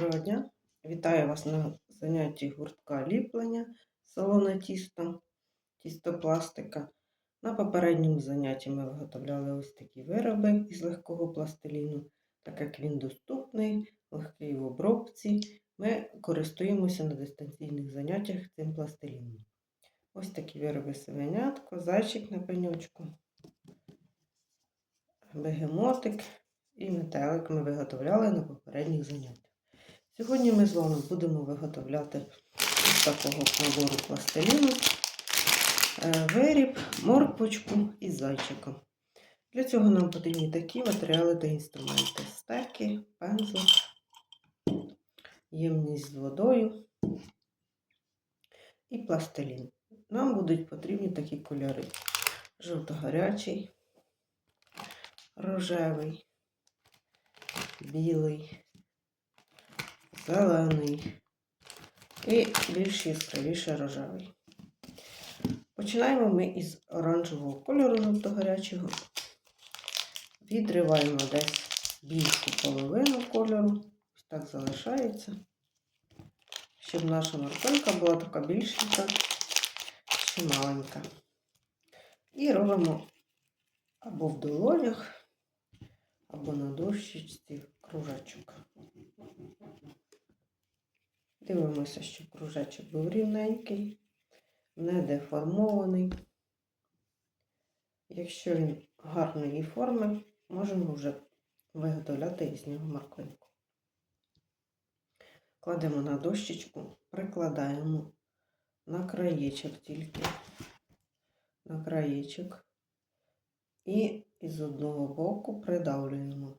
Доброго дня! Вітаю вас на занятті гуртка ліплення салона тіста, тістопластика. На попередньому занятті ми виготовляли ось такі вироби із легкого пластиліну. Так як він доступний, легкий в обробці, ми користуємося на дистанційних заняттях цим пластиліном. Ось такі вироби свинятко, зайчик на пеньочку, бегемотик і метелик ми виготовляли на попередніх заняттях. Сьогодні ми з вами будемо виготовляти з такого набору пластиліну е, виріб, морквочку і зайчика. Для цього нам потрібні такі матеріали та інструменти: стеки, пензлик, ємність з водою і пластилін. Нам будуть потрібні такі кольори: жовто-гарячий, рожевий, білий, зелений і більш яскравіше рожевий. Починаємо ми із оранжевого кольору жовто-гарячого. Відриваємо десь більшу половину кольору. Ось так залишається. Щоб наша морквинка була така більшенька чи маленька. І робимо або в долонях, або на дощечці кружечок. Дивимося, щоб кружечок був рівненький, не деформований. Якщо він гарної форми, можемо вже виготовляти із нього морквинку. Кладемо на дощечку, прикладаємо на краєчок тільки, на краєчок і із одного боку придавлюємо.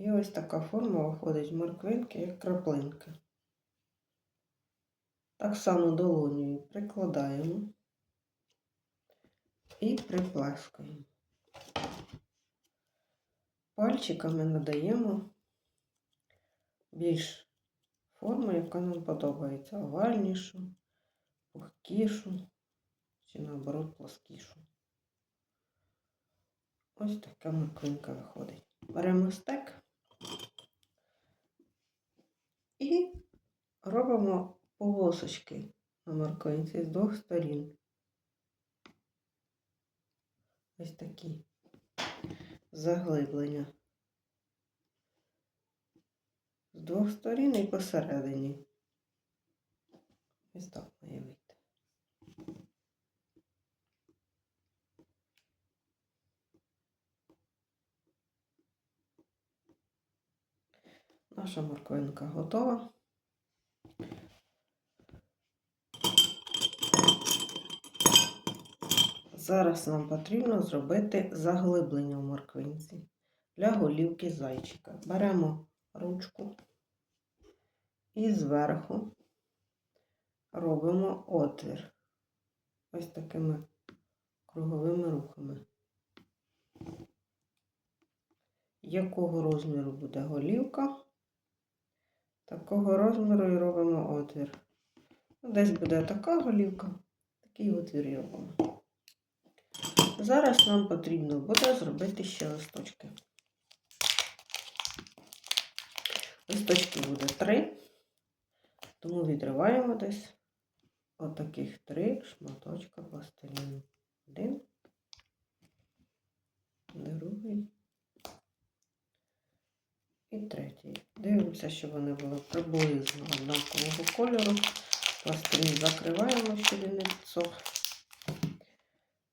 І ось така форма виходить морквинки, як краплинка. Так само долонею прикладаємо і приплескуємо. Пальчиками надаємо більш форму, яка нам подобається, овальнішу, пухкішу чи наоборот плоскішу. Ось така морквинка виходить. Беремо стек і робимо полосочки на морквинці з двох сторін. Ось такі заглиблення. З двох сторін і посередині. Ось так має вийти. Наша морквинка готова. Зараз нам потрібно зробити заглиблення в морквинці для голівки зайчика. Беремо ручку і зверху робимо отвір ось такими круговими рухами. Якого розміру буде голівка, такого розміру і робимо отвір. Ну, Десь буде така голівка, такий отвір і робимо. Зараз нам потрібно буде зробити ще листочки. Листочків буде три, тому відриваємо десь отаких три шматочка пластиліну. Один, другий і третій. Дивимося, щоб вони були приблизно однакового кольору. Пластилін закриваємо, щоб він не підсох.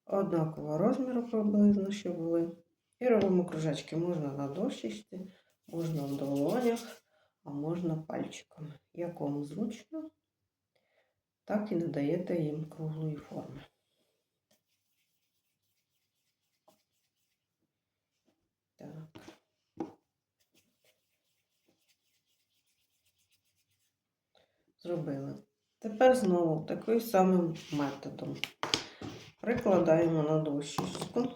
Однакового розміру приблизно, щоб були. І робимо кружечки. Можна на дощечці, можна в долонях, а можна пальчиками. Як вам зручно, так і надаєте їм круглої форми. Так. Зробили. Тепер знову таким самим методом прикладаємо на дощечку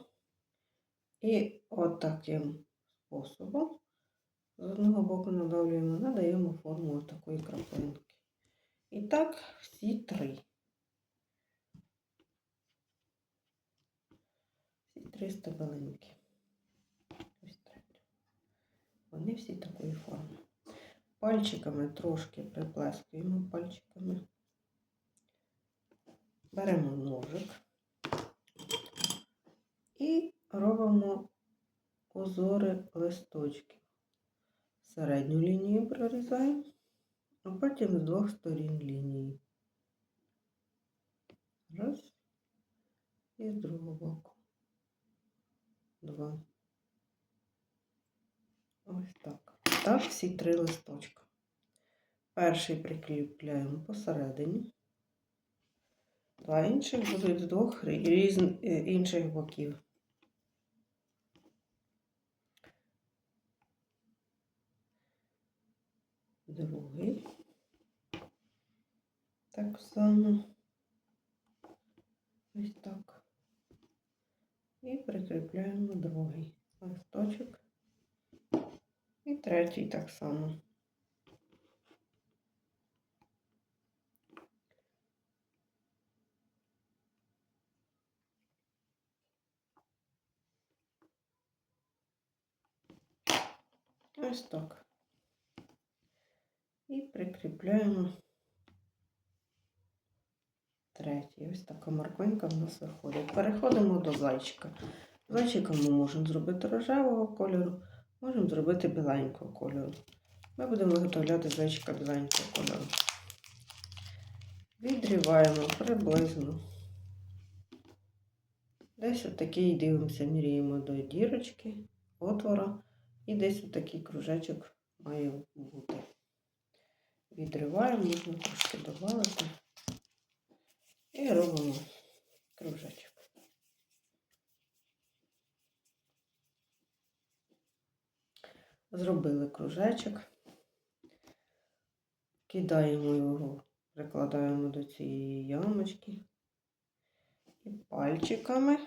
і от таким способом з одного боку надавлюємо, надаємо форму такої краплинки. І так всі три. Всі три стебелинки. Вони всі такої форми. Пальчиками трошки приплескуємо пальчиками. Беремо ножик і робимо узори листочків. Середню лінію прорізаємо, а потім з двох сторін лінії. Раз. І з другого боку. Два. Ось так. Всі три листочка. Перший прикріпляємо посередині. Два інших будуть з двох різн... е, інших боків. Другий. Так само. Ось так. І прикріпляємо другий листочок. Третій так само. Ось так. І прикріпляємо третій. Ось така морквинка в нас виходить. Переходимо до зайчика. Зайчика ми можемо зробити рожевого кольору, можемо зробити біленького кольору. Ми будемо виготовляти зайчика біленького кольору. Відріваємо приблизно. Десь отакий дивимося, міряємо до дірочки, отвора. І десь отакий кружечок має бути. Відриваємо, можна трошки додати. І робимо кружечок. Зробили кружечок, кидаємо його, прикладаємо до цієї ямочки і пальчиками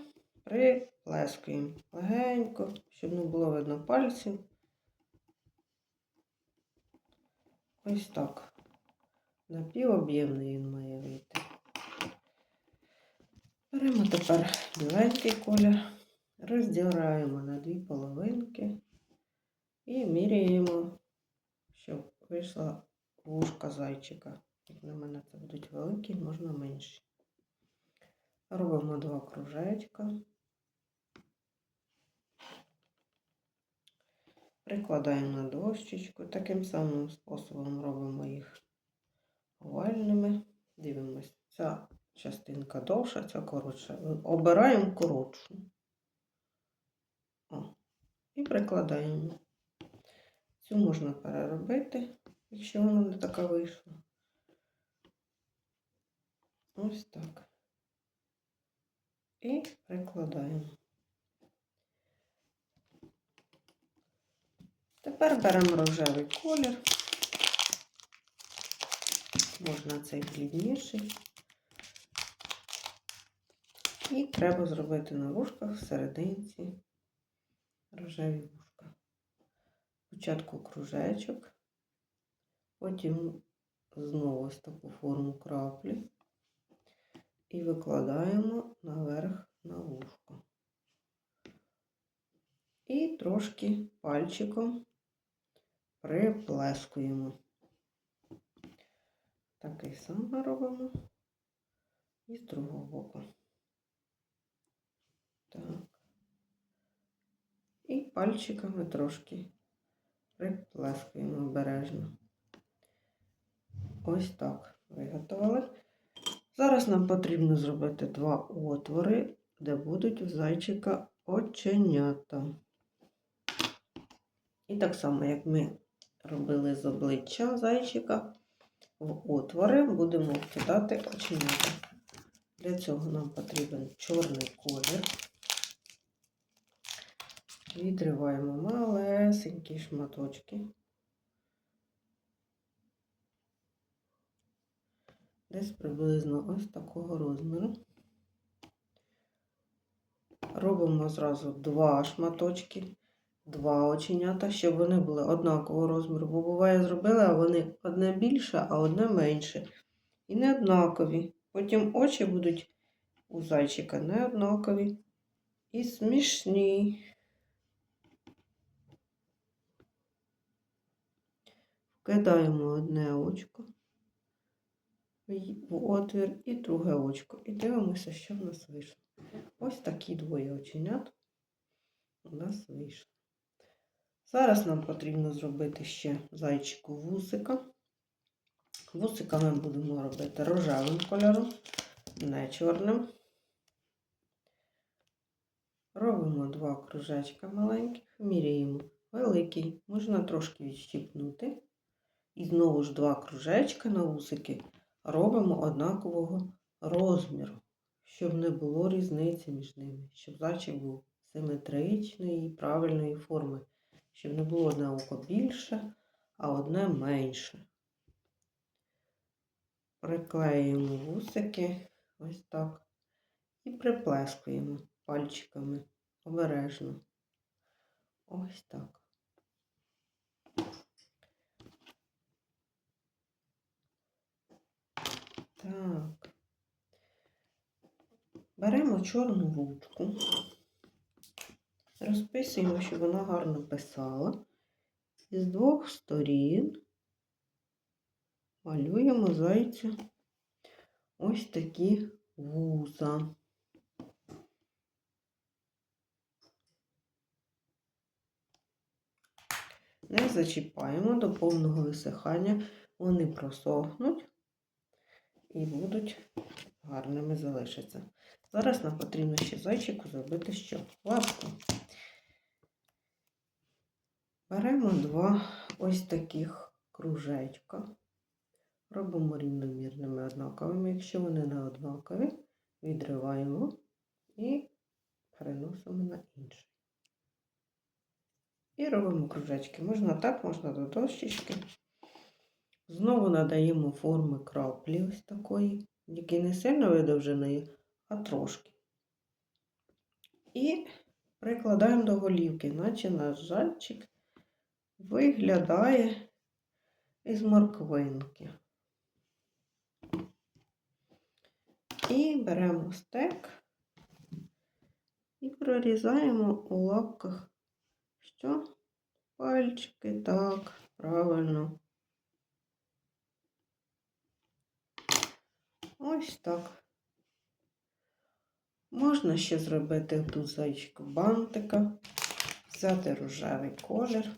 приплескуємо легенько, щоб не було видно пальців. Ось так. Напівоб'ємний він має вийти. Беремо тепер біленький колір, розділяємо на дві половинки і міряємо, щоб вийшла вушка зайчика. Як на мене це будуть великі, можна менші. Робимо два кружечка. Прикладаємо на дощечку. Таким самим способом робимо їх овальними. Дивимось, ця частинка довша, ця коротша. Обираємо коротшу. О, і прикладаємо. Цю можна переробити, якщо вона не така вийшла. Ось так. І прикладаємо. Тепер беремо рожевий колір. Можна цей блідніший. І треба зробити на вушках всерединці рожеві вушка. Спочатку кружечок, потім знову ось таку форму краплі і викладаємо наверх на вушко. І трошки пальчиком приплескуємо. Такий самий робимо і з другого боку. Так. І пальчиками трошки приплескуємо обережно. Ось так виготовили. Зараз нам потрібно зробити два отвори, де будуть у зайчика оченята. І так само, як ми робили з обличчя зайчика, в отвори будемо вкидати оченята. Для цього нам потрібен чорний колір. Відриваємо малесенькі шматочки. Десь приблизно ось такого розміру. Робимо зразу два шматочки, два оченята, щоб вони були однакового розміру. Бо буває, зробили, а вони одне більше, а одне менше. І не однакові. Потім очі будуть у зайчика не однакові і смішні. Вкидаємо одне очко в отвір і друге очко. І дивимося, що в нас вийшло. Ось такі двоє оченят у нас вийшло. Зараз нам потрібно зробити ще зайчику вусика. Вусика ми будемо робити рожевим кольором, не чорним. Робимо два кружечка маленьких, міряємо. Великий, можна трошки відщипнути. І знову ж два кружечка на вусики робимо однакового розміру, щоб не було різниці між ними, щоб зайчик був симетричної і правильної форми, щоб не було одне око більше, а одне менше. Приклеюємо вусики ось так і приплескуємо пальчиками обережно. Ось так. Так. Беремо чорну ручку, розписуємо, щоб вона гарно писала. І з двох сторін малюємо зайцю ось такі вуза. Не зачіпаємо до повного висихання, вони просохнуть і будуть гарними залишаться. Зараз нам потрібно ще зайчику зробити що? Лапку. Беремо два ось таких кружечка. Робимо рівномірними однаковими. Якщо вони не однакові, відриваємо і переносимо на інший. І робимо кружечки. Можна так, можна до дощечки. Знову надаємо форми краплі ось такої, які не сильно видовженої, а трошки. І прикладаємо до голівки, наче наш жальчик виглядає із морквинки. І беремо стек і прорізаємо у лапках, що пальчики так, правильно. Ось так. Можна ще зробити тут зайчику бантика, взяти рожевий колір.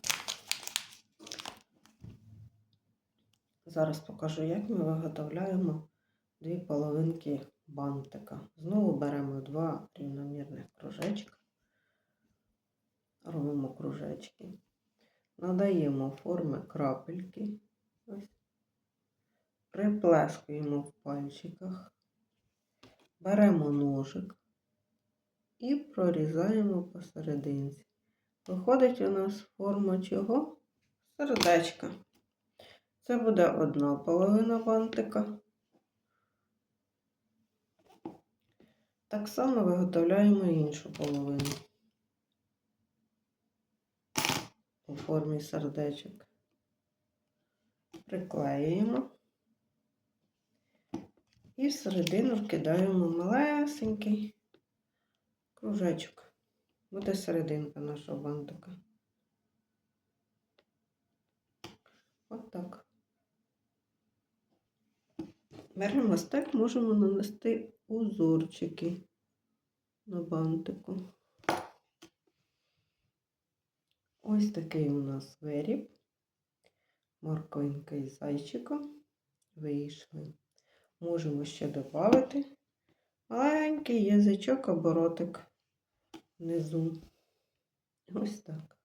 Зараз покажу, як ми виготовляємо дві половинки бантика. Знову беремо два рівномірних кружечка, робимо кружечки, надаємо форми крапельки. Ось приплескуємо в пальчиках, беремо ножик і прорізаємо посерединці. Виходить у нас форма чого? Сердечка. Це буде одна половина бантика. Так само виготовляємо іншу половину у формі сердечок. Приклеюємо. І всередину вкидаємо малесенький кружечок. Буде серединка нашого бантика. От так. Беремо стек, можемо нанести узорчики на бантику. Ось такий у нас виріб. Морквинка і зайчиком вийшли. Можемо ще додати маленький язичок оборотик внизу. Ось так.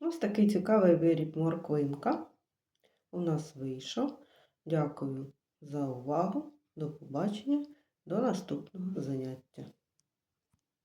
Ось такий цікавий виріб морквинка у нас вийшов. Дякую за увагу. До побачення, до наступного заняття.